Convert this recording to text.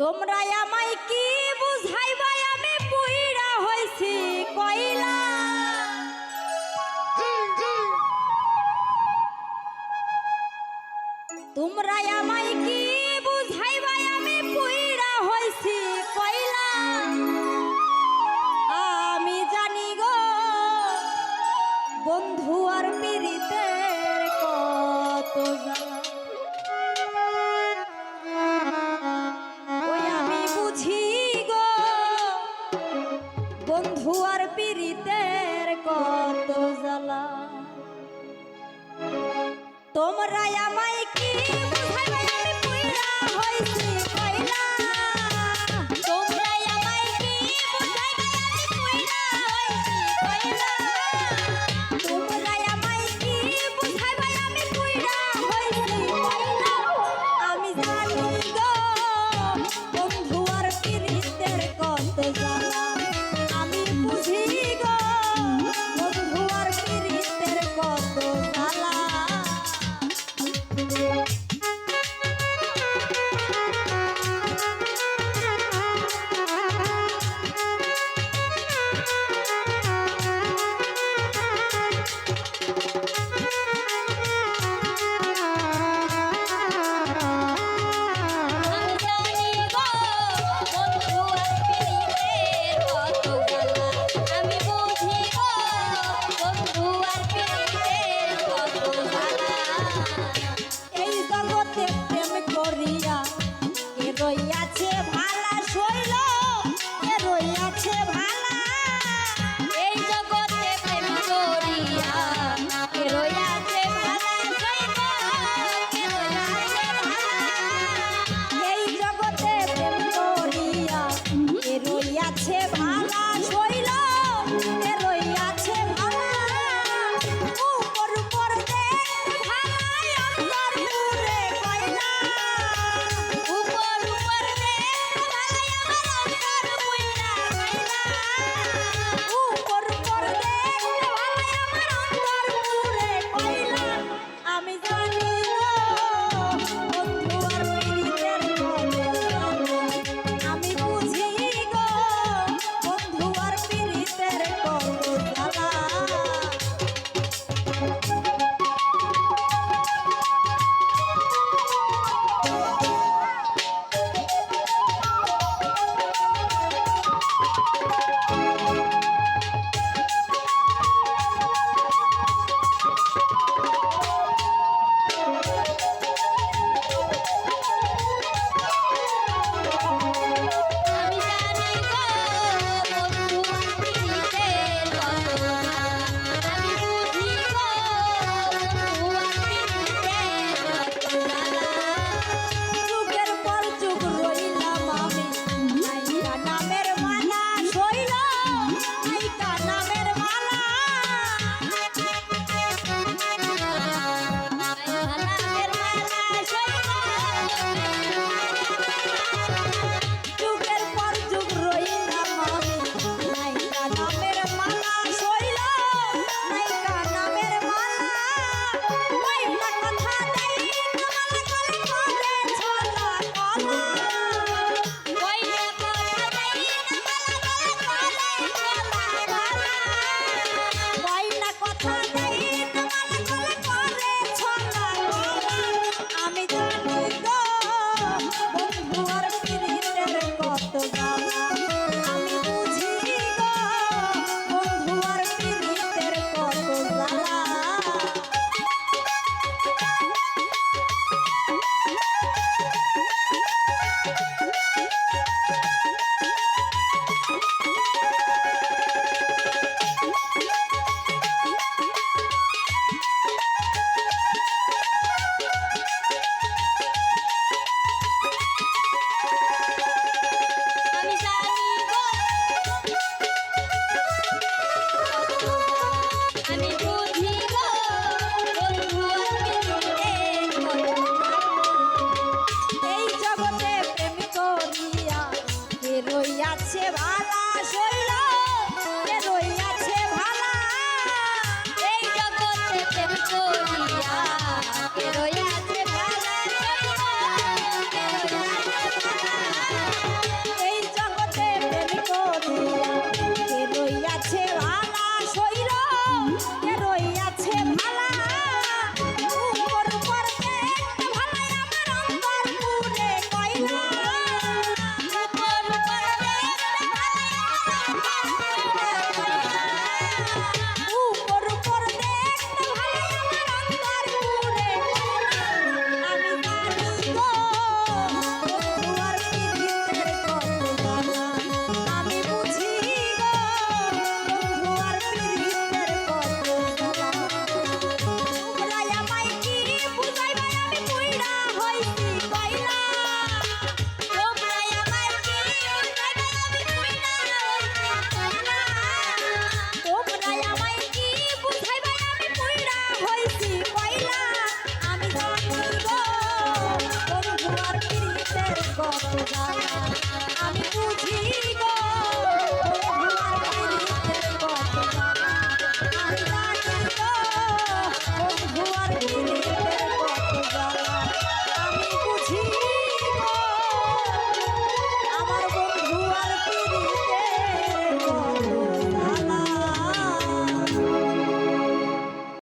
তোমরা আমায় কি বুঝাইবা? আমি পুইরা হইছি, কইলা। তোমরা আমায় কি বুঝাইবা? আমি পুইরা হইছি। শালা তোমরা আমায় কি আছে ভাই ভালা আমি বুঝি